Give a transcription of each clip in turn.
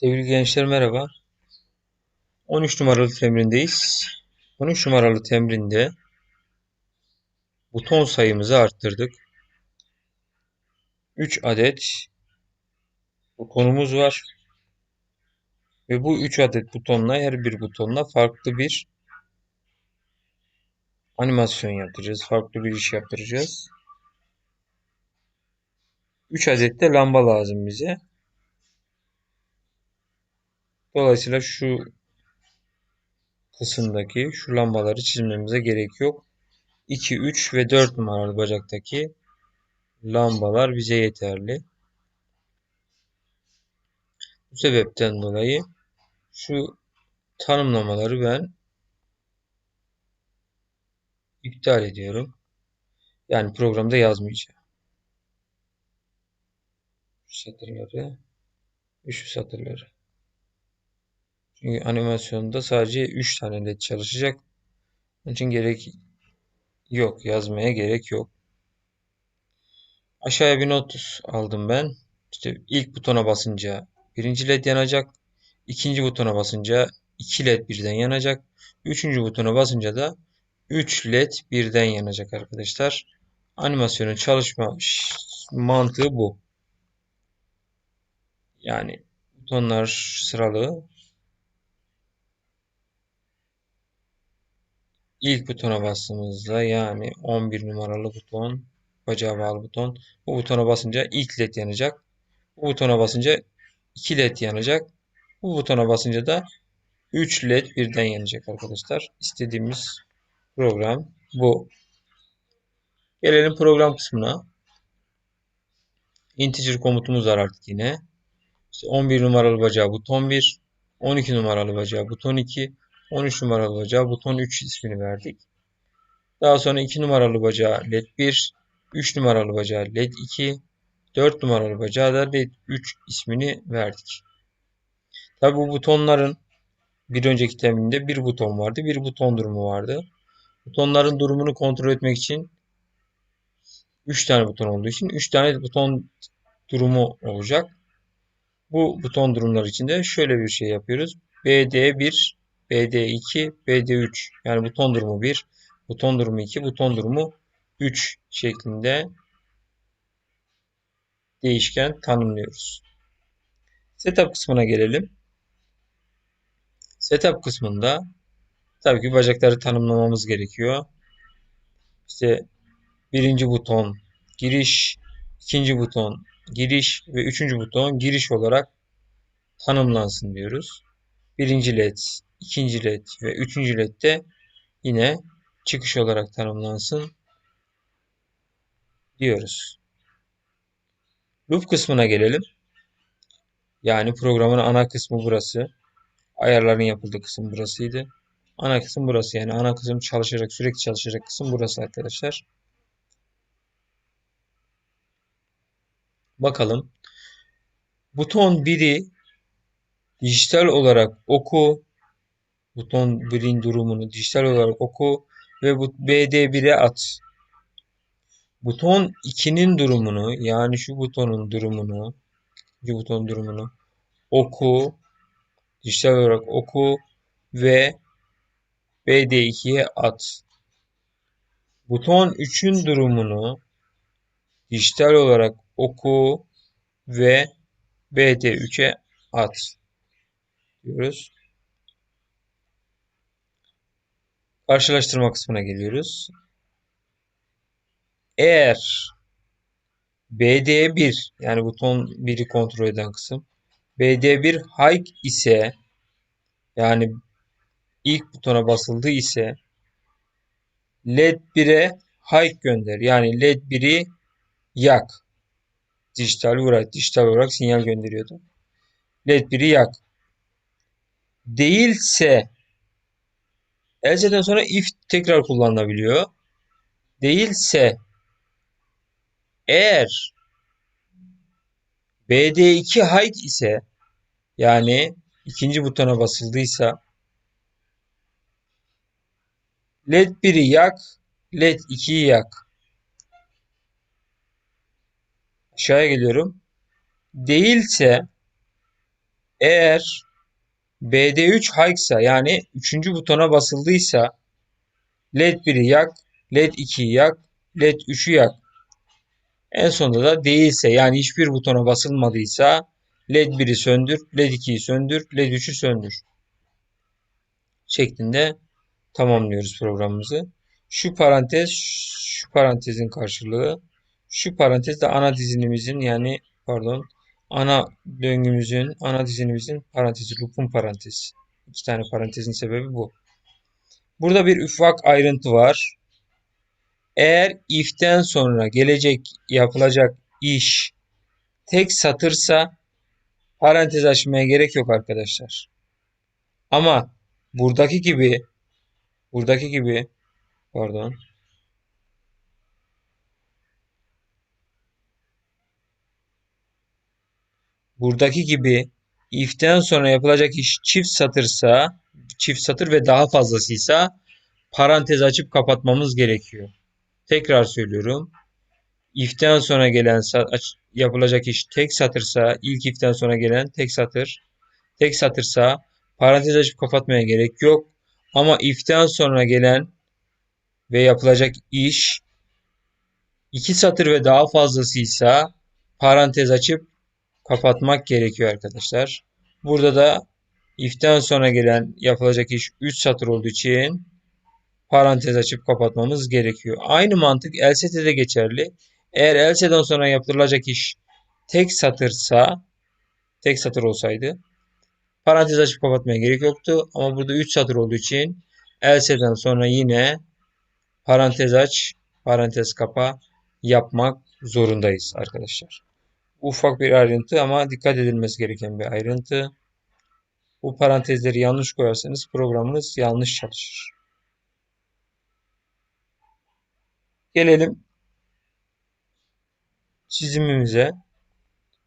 Sevgili gençler merhaba. 13 numaralı temrindeyiz. 13 numaralı temrinde buton sayımızı arttırdık. 3 adet butonumuz var. Ve bu 3 adet butonla her bir butonla farklı bir animasyon yapacağız. Farklı bir iş yaptıracağız. 3 adet de lamba lazım bize. Dolayısıyla şu kısımdaki şu lambaları çizmemize gerek yok. 2, 3 ve 4 numaralı bacaktaki lambalar bize yeterli. Bu sebepten dolayı şu tanımlamaları ben iptal ediyorum. Yani programda yazmayacağım. Şu satırları ve şu satırları. Çünkü animasyonda sadece 3 tane led çalışacak. Onun için gerek yok. Yazmaya gerek yok. Aşağıya bir not aldım ben. İşte ilk butona basınca birinci led yanacak. ikinci butona basınca 2 led birden yanacak. Üçüncü butona basınca da 3 led birden yanacak arkadaşlar. Animasyonun çalışma mantığı bu. Yani butonlar sıralı ilk butona bastığımızda yani 11 numaralı buton bacağı bağlı buton bu butona basınca ilk led yanacak. Bu butona basınca 2 led yanacak. Bu butona basınca da 3 led birden yanacak arkadaşlar. İstediğimiz program bu. Gelelim program kısmına. Integer komutumuz var artık yine. İşte 11 numaralı bacağı buton 1, 12 numaralı bacağı buton 2, 13 numaralı bacağı buton 3 ismini verdik. Daha sonra 2 numaralı bacağı led 1, 3 numaralı bacağı led 2, 4 numaralı bacağı da led 3 ismini verdik. Tabi bu butonların bir önceki teminde bir buton vardı, bir buton durumu vardı. Butonların durumunu kontrol etmek için 3 tane buton olduğu için 3 tane buton durumu olacak. Bu buton durumları için de şöyle bir şey yapıyoruz. BD1 BD2, BD3 yani buton durumu 1, buton durumu 2, buton durumu 3 şeklinde değişken tanımlıyoruz. Setup kısmına gelelim. Setup kısmında tabii ki bacakları tanımlamamız gerekiyor. İşte birinci buton giriş, ikinci buton giriş ve üçüncü buton giriş olarak tanımlansın diyoruz. Birinci led ikinci led ve üçüncü led de yine çıkış olarak tanımlansın diyoruz. Loop kısmına gelelim. Yani programın ana kısmı burası. Ayarların yapıldığı kısım burasıydı. Ana kısım burası. Yani ana kısım çalışacak, sürekli çalışacak kısım burası arkadaşlar. Bakalım. Buton 1'i dijital olarak oku, buton 1'in durumunu dijital olarak oku ve bu BD1'e at. Buton 2'nin durumunu yani şu butonun durumunu şu buton durumunu oku dijital olarak oku ve BD2'ye at. Buton 3'ün durumunu dijital olarak oku ve BD3'e at diyoruz. Karşılaştırma kısmına geliyoruz. Eğer BD1 yani buton 1'i kontrol eden kısım BD1 high ise yani ilk butona basıldı ise LED 1'e high gönder. Yani LED 1'i yak. Dijital olarak, dijital olarak sinyal gönderiyordu. LED 1'i yak. Değilse Else'den sonra if tekrar kullanılabiliyor. Değilse eğer BD2 hide ise yani ikinci butona basıldıysa LED 1'i yak, LED 2'yi yak. Aşağıya geliyorum. Değilse Eğer BD3 high yani 3. butona basıldıysa LED 1'i yak, LED 2'yi yak, LED 3'ü yak. En sonunda da değilse yani hiçbir butona basılmadıysa LED 1'i söndür, LED 2'yi söndür, LED 3'ü söndür. Şeklinde tamamlıyoruz programımızı. Şu parantez, şu parantezin karşılığı, şu parantez de ana dizinimizin yani pardon ana döngümüzün, ana dizinimizin parantezi, loop'un parantezi. İki tane parantezin sebebi bu. Burada bir ufak ayrıntı var. Eğer if'ten sonra gelecek yapılacak iş tek satırsa parantez açmaya gerek yok arkadaşlar. Ama buradaki gibi buradaki gibi pardon buradaki gibi if'ten sonra yapılacak iş çift satırsa çift satır ve daha fazlasıysa parantez açıp kapatmamız gerekiyor. Tekrar söylüyorum. If'ten sonra gelen yapılacak iş tek satırsa ilk if'ten sonra gelen tek satır tek satırsa parantez açıp kapatmaya gerek yok. Ama if'ten sonra gelen ve yapılacak iş iki satır ve daha fazlasıysa parantez açıp kapatmak gerekiyor arkadaşlar. Burada da if'ten sonra gelen yapılacak iş 3 satır olduğu için parantez açıp kapatmamız gerekiyor. Aynı mantık else'de de geçerli. Eğer else'den sonra yapılacak iş tek satırsa tek satır olsaydı parantez açıp kapatmaya gerek yoktu. Ama burada 3 satır olduğu için else'den sonra yine parantez aç, parantez kapa yapmak zorundayız arkadaşlar. Ufak bir ayrıntı ama dikkat edilmesi gereken bir ayrıntı. Bu parantezleri yanlış koyarsanız programınız yanlış çalışır. Gelelim çizimimize.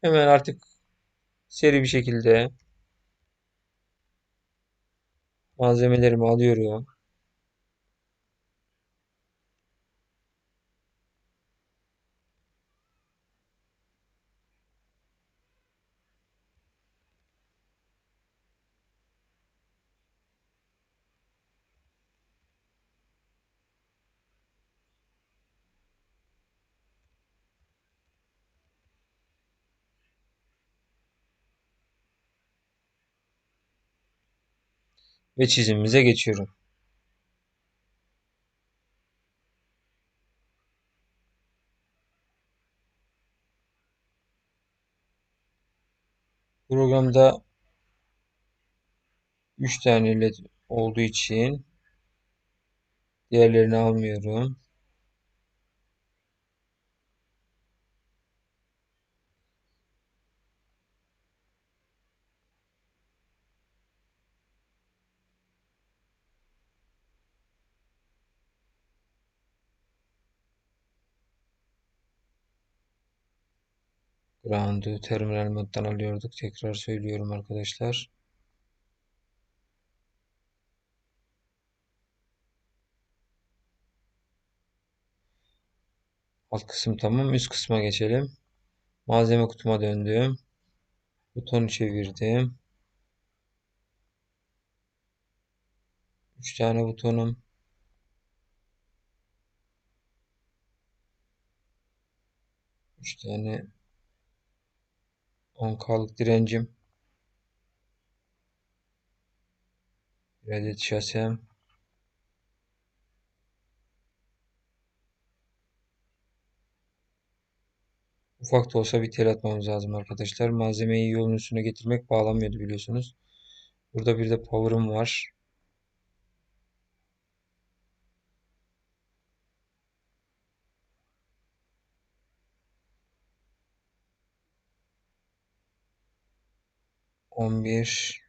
Hemen artık seri bir şekilde malzemelerimi alıyorum. Ve çizimimize geçiyorum. Programda 3 tane led olduğu için diğerlerini almıyorum. Ground'u terminal moddan alıyorduk. Tekrar söylüyorum arkadaşlar. Alt kısım tamam. Üst kısma geçelim. Malzeme kutuma döndüm. Butonu çevirdim. 3 tane butonum. Üç tane 10K'lık direncim. Bir adet şasem. Ufak da olsa bir tel atmamız lazım arkadaşlar. Malzemeyi yolun üstüne getirmek bağlamıyordu biliyorsunuz. Burada bir de power'ım var. On bir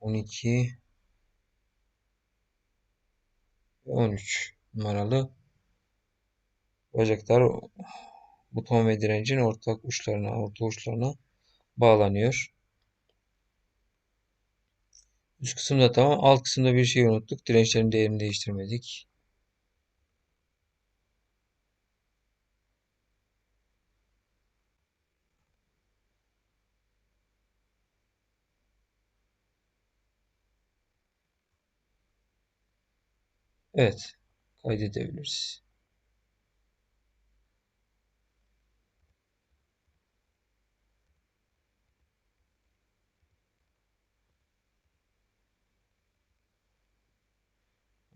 on iki ve on üç numaralı bacaklar buton ve direncin ortak uçlarına, orta uçlarına bağlanıyor. Üst kısımda tamam. Alt kısımda bir şey unuttuk. Dirençlerin değerini değiştirmedik. Evet. Kaydedebiliriz.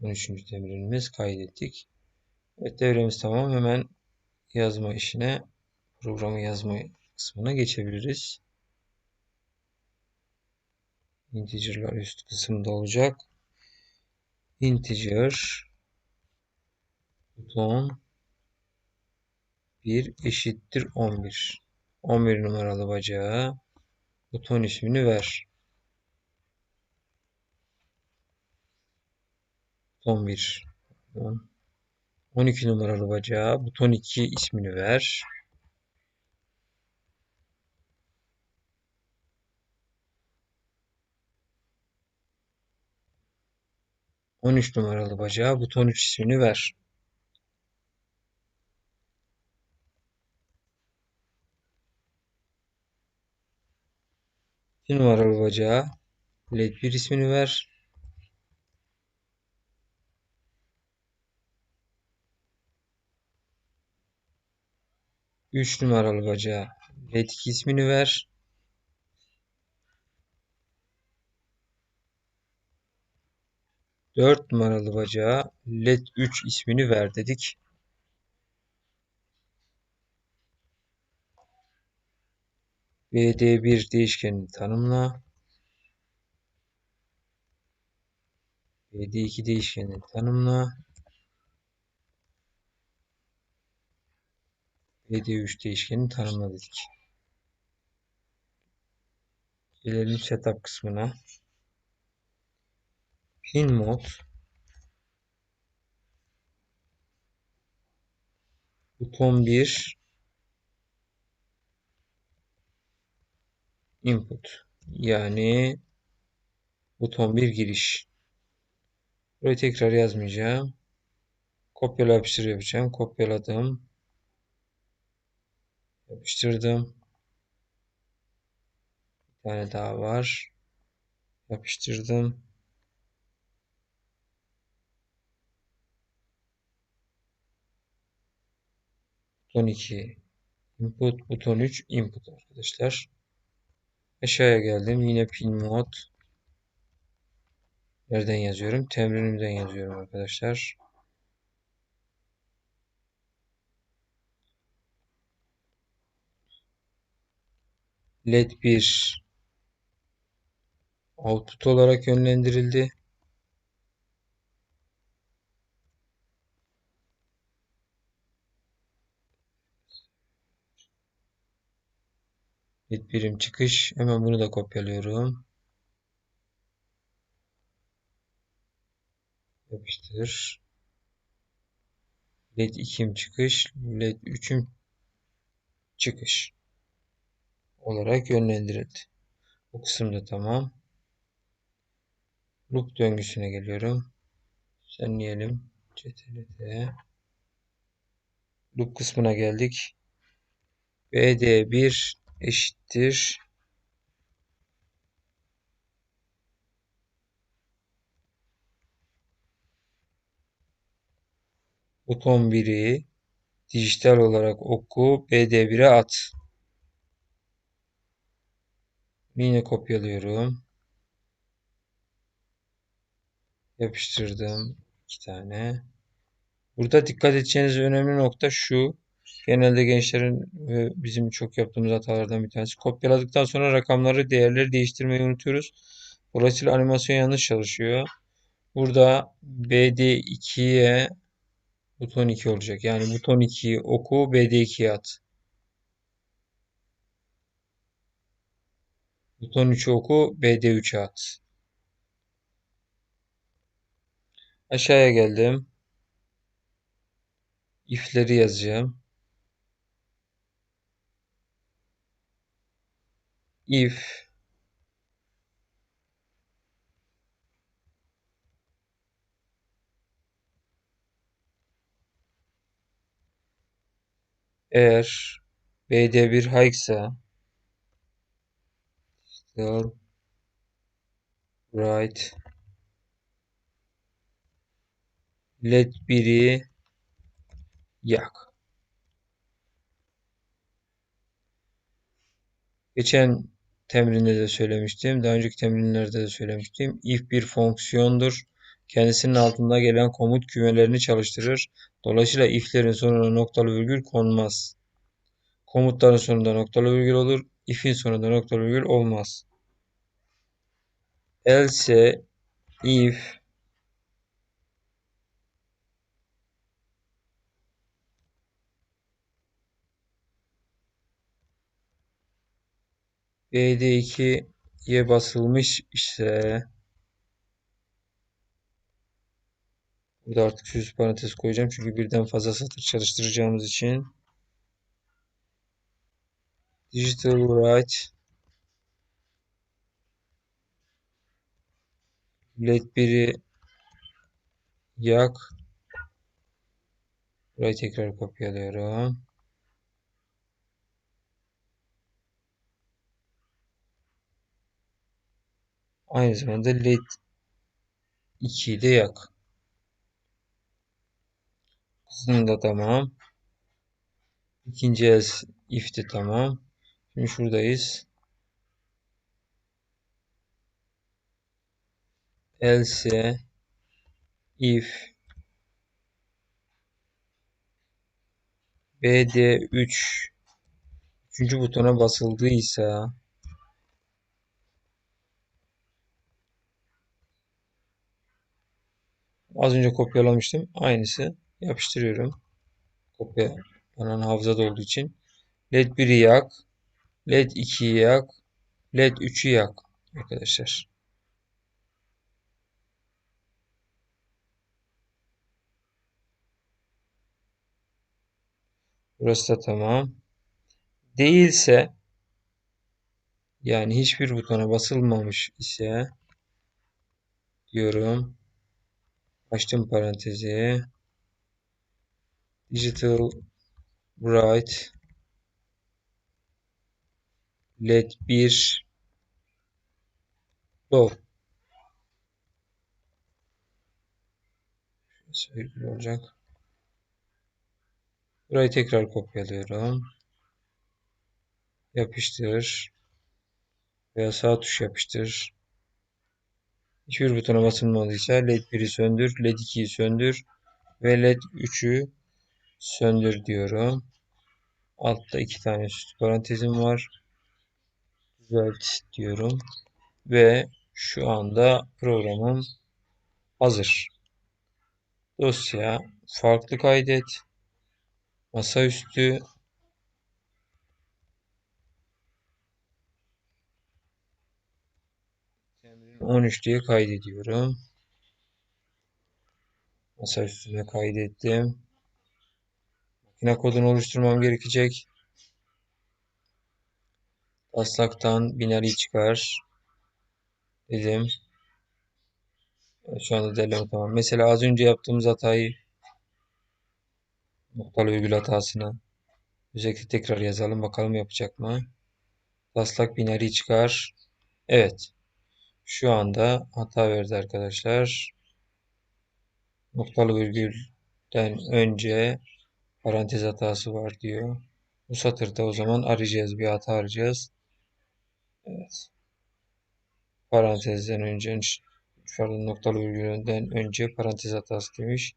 Üçüncü temrinimiz kaydettik. Evet devremiz tamam. Hemen yazma işine programı yazma kısmına geçebiliriz. Integer'lar üst kısımda olacak. Integer buton 1 eşittir 11. 11 numaralı bacağı buton ismini ver. Buton 1. 12 numaralı bacağı buton 2 ismini ver. On üç numaralı bacağı buton üç ismini ver. İki numaralı bacağı led bir ismini ver. 3 numaralı bacağı led 2 ismini ver. Dört numaralı bacağı led 3 ismini ver dedik. BD1 değişkenini tanımla. BD2 değişkenini tanımla. BD3 değişkenini tanımladık. Gelelim setup kısmına. Pin mod buton 1 input yani buton 1 giriş. Burayı tekrar yazmayacağım. Kopyala yapıştır yapacağım. Kopyaladım. Yapıştırdım. Bir tane daha var. Yapıştırdım. Buton 2 input, buton 3 input arkadaşlar. Aşağıya geldim. Yine pin mod. Nereden yazıyorum? Temrinimden yazıyorum arkadaşlar. led bir output olarak yönlendirildi. Led birim çıkış. Hemen bunu da kopyalıyorum. Yapıştır. led 2'im çıkış. led 3'üm çıkış olarak yönlendirildi. Bu kısımda tamam. Loop döngüsüne geliyorum. Düzenleyelim. CTRL Loop kısmına geldik. BD1 eşittir. Buton 1'i dijital olarak oku BD1'e at. Yine kopyalıyorum. Yapıştırdım. iki tane. Burada dikkat edeceğiniz önemli nokta şu. Genelde gençlerin ve bizim çok yaptığımız hatalardan bir tanesi. Kopyaladıktan sonra rakamları, değerleri değiştirmeyi unutuyoruz. Dolayısıyla animasyon yanlış çalışıyor. Burada BD2'ye buton 2 olacak. Yani buton 2'yi oku, BD2'ye at. Buton 3'ü oku, BD3'e at. Aşağıya geldim. If'leri yazacağım. If eğer BD1 high ise still right LED 1'i yak. Geçen temrinde de söylemiştim. Daha önceki temrinlerde de söylemiştim. If bir fonksiyondur. Kendisinin altında gelen komut kümelerini çalıştırır. Dolayısıyla if'lerin sonuna noktalı virgül konmaz. Komutların sonunda noktalı virgül olur. If'in sonunda noktalı virgül olmaz. Else, if, BD2'ye basılmış ise burada artık süs parantez koyacağım çünkü birden fazla satır çalıştıracağımız için. Digital write led 1'i yak. Burayı tekrar kopyalıyorum Aynı zamanda led 2'yi de yak. Kısmı da tamam. İkinci else if de tamam. Şimdi şuradayız. Else if BD3 üçüncü butona basıldıysa Az önce kopyalamıştım. Aynısı. Yapıştırıyorum. Kopya bana hafızada olduğu için. LED 1'i yak. LED 2'yi yak. LED 3'ü yak. Arkadaşlar. Burası da tamam. Değilse yani hiçbir butona basılmamış ise diyorum. Açtım parantezi. Digital Bright LED 1 Low virgül olacak. Burayı tekrar kopyalıyorum. Yapıştır. Veya sağ tuş yapıştır. Hiçbir butona basılmadıysa LED 1'i söndür, LED 2'yi söndür ve LED 3'ü söndür diyorum. Altta iki tane süslü parantezim var. Düzelt diyorum. Ve şu anda programım hazır. Dosya farklı kaydet. Masaüstü 13 diye kaydediyorum. Masa üstüne kaydettim. Makine kodunu oluşturmam gerekecek. Taslaktan binari çıkar. Dedim. şu anda derleme tamam. Mesela az önce yaptığımız hatayı noktalı virgül hatasını özellikle tekrar yazalım. Bakalım yapacak mı? Taslak binari çıkar. Evet. Şu anda hata verdi arkadaşlar. Noktalı virgülden önce parantez hatası var diyor. Bu satırda o zaman arayacağız. Bir hata arayacağız. Evet. Parantezden önce pardon noktalı virgülden önce parantez hatası demiş.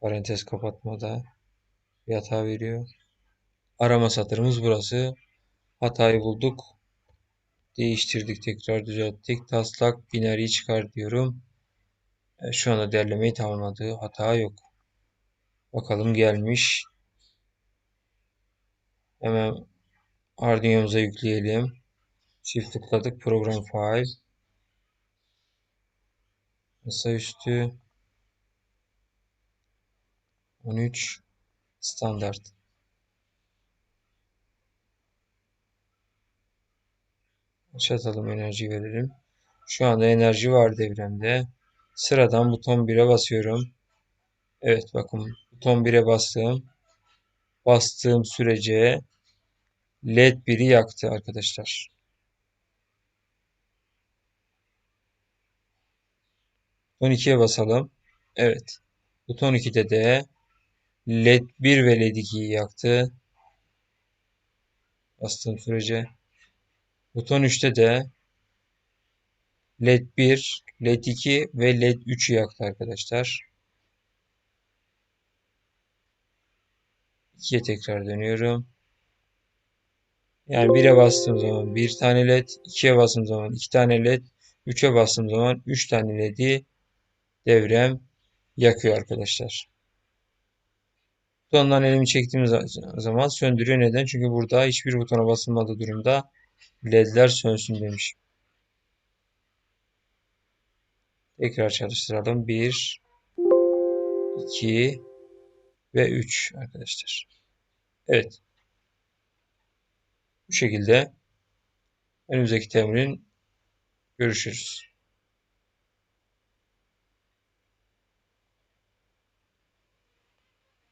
Parantez kapatmada bir hata veriyor. Arama satırımız burası. Hatayı bulduk. Değiştirdik tekrar düzelttik. Taslak binariyi çıkar diyorum. E, şu anda derlemeyi tamamladı. Hata yok. Bakalım gelmiş. Hemen Arduino'muza yükleyelim. Çift tıkladık. Program file. Masaüstü 13 standart. Başlatalım enerji verelim. Şu anda enerji var devremde. Sıradan buton 1'e basıyorum. Evet bakın buton 1'e bastım. Bastığım sürece LED 1'i yaktı arkadaşlar. Buton 2'ye basalım. Evet. Buton 2'de de LED 1 ve LED 2'yi yaktı. Bastığım sürece. Buton 3'te de LED 1, LED 2 ve LED 3'ü yaktı arkadaşlar. 2'ye tekrar dönüyorum. Yani 1'e bastığım zaman 1 tane led, 2'ye bastığım zaman 2 tane led, 3'e bastığım zaman 3 tane ledi devrem yakıyor arkadaşlar. Butondan elimi çektiğim zaman söndürüyor. Neden? Çünkü burada hiçbir butona basılmadığı durumda ledler sönsün demiş. Tekrar çalıştıralım. 1 2 ve 3 arkadaşlar. Evet. Bu şekilde önümüzdeki temrin görüşürüz.